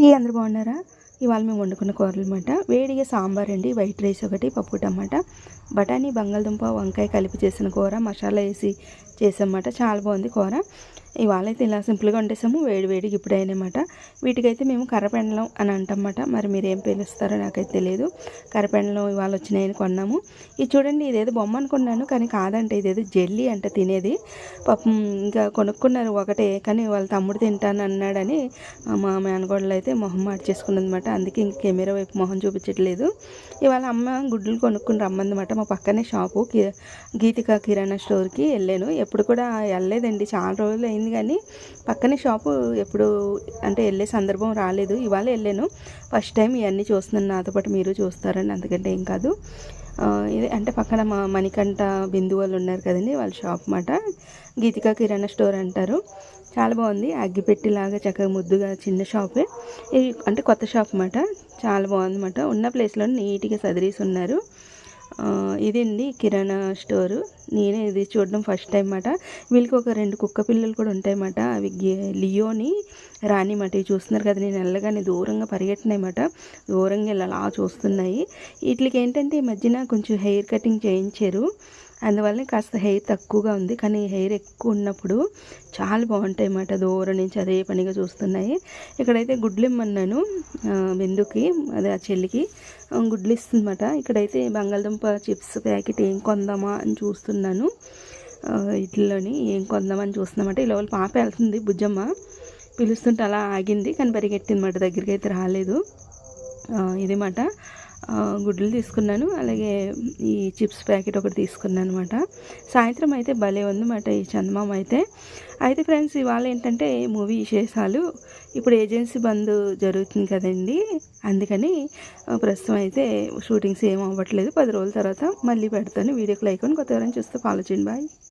అండి అందరు బాగున్నారా? ఇవాళ మేము వండుకున్న కూరలు అనమాట వేడిగా సాంబార్ అండి వైట్ రైస్ ఒకటి పప్పు టమాటా. బఠానీ బంగాళదుంప వంకాయ కలిపి చేసిన కూర మసాలా వేసి చేసామన్నమాట చాలా బాగుంది కూర. ఇవాళ అయితే ఇలా సింపుల్గా వండేసాము. వేడి వేడికి ఇప్పుడు అయినమాట వీటికైతే మేము కర్రపెండలం అని అంటమాట మరి మీరు ఏం పిలుస్తారో నాకైతే తెలియదు కర్రపెండలం ఇవాళ వచ్చినాయని కొన్నాము. ఇది చూడండి ఇదేదో బొమ్మ అనుకున్నాను కానీ కాదంటే ఇదేదో జెల్లీ అంట తినేది. పాపం ఇంకా కొనుక్కున్నారు ఒకటే కానీ వాళ్ళ తమ్ముడు తింటాను అన్నాడని మా మేనగోడలు అయితే మొహం మార్చేసుకున్నదన్నమాట. అందుకే ఇంక కెమెరా వైపు మొహం చూపించట్లేదు. ఇవాళ అమ్మ గుడ్లు కొనుక్కుని రమ్మందన్నమాట. మా పక్కనే షాపు కి గీతిక కిరాణా స్టోర్కి వెళ్ళాను. ఎప్పుడు కూడా వెళ్ళలేదండి. చాలా రోజులు అయింది కానీ పక్కనే షాపు ఎప్పుడు అంటే వెళ్ళే సందర్భం రాలేదు. ఇవాళ వెళ్ళాను. ఫస్ట్ టైం ఇవన్నీ చూస్తున్నాను. నాతో పాటు మీరు చూస్తారని అందుకంటే ఏం కాదు. ఇది అంటే పక్కన మా మణికంఠ బిందు వాళ్ళు ఉన్నారు కదండి వాళ్ళ షాప్ మాట గీతికా కిరాణా స్టోర్ అంటారు. చాలా బాగుంది. అగ్గిపెట్టిలాగా చక్కగా ముద్దుగా చిన్న షాపే. ఇది అంటే కొత్త షాప్ అన్నమాట. చాలా బాగుందన్నమాట ఉన్న ప్లేస్లో నీట్గా సదిరేసి ఉన్నారు. ఇదండి కిరాణా స్టోరు. నేనే ఇది చూడడం ఫస్ట్ టైం అన్నమాట వీళ్ళకి ఒక రెండు కుక్క పిల్లలు కూడా ఉంటాయన్నమాట. అవి లియోని రాణి మాట ఇవి చూస్తున్నారు కదా నేను వెళ్ళగానే దూరంగా పరిగెట్టినాయన్నమాట. దూరంగా వెళ్ళి అలా చూస్తున్నాయి. వీటికి ఏంటంటే ఈ మధ్యన కొంచెం హెయిర్ కటింగ్ చేయించారు. అందువల్ల కాస్త హెయిర్ తక్కువగా ఉంది. కానీ హెయిర్ ఎక్కువ ఉన్నప్పుడు చాలా బాగుంటాయి అన్నమాట దూరం నుంచి అదే పనిగా చూస్తున్నాయి. ఇక్కడైతే గుడ్లు ఇమ్మన్నాను బిందుకి అదే ఆ చెల్లికి గుడ్లు ఇస్తుందన్నమాట ఇక్కడైతే బంగాళదుంప చిప్స్ ప్యాకెట్ ఏం కొందామా అని చూస్తున్నాను. ఇట్లోని ఏం కొందామని చూస్తున్నామంటే ఈ లోపల పాప వెళ్తుంది బుజ్జమ్మ. పిలుస్తుంటే అలా ఆగింది. కానీ పరిగెట్టింది మాట దగ్గరికి అయితే రాలేదు. ఆ, ఇది మాట గుడ్లు తీసుకున్నాను. అలాగే ఈ చిప్స్ ప్యాకెట్ ఒకటి తీసుకున్నాను అనమాట సాయంత్రం అయితే భలే ఉందన్నమాట ఈ చందమామ అయితే. అయితే ఫ్రెండ్స్ ఇవాళ ఏంటంటే మూవీ విశేషాలు. ఇప్పుడు ఏజెన్సీ బంద్ జరుగుతుంది కదండి. అందుకని ప్రస్తుతం అయితే షూటింగ్స్ ఏం అవ్వట్లేదు. పది రోజుల తర్వాత మళ్ళీ పెడతాను. వీడియోకి లైక్ అని కొత్త ఎవరైనా చూస్తే ఫాలో చేయండి. బాయ్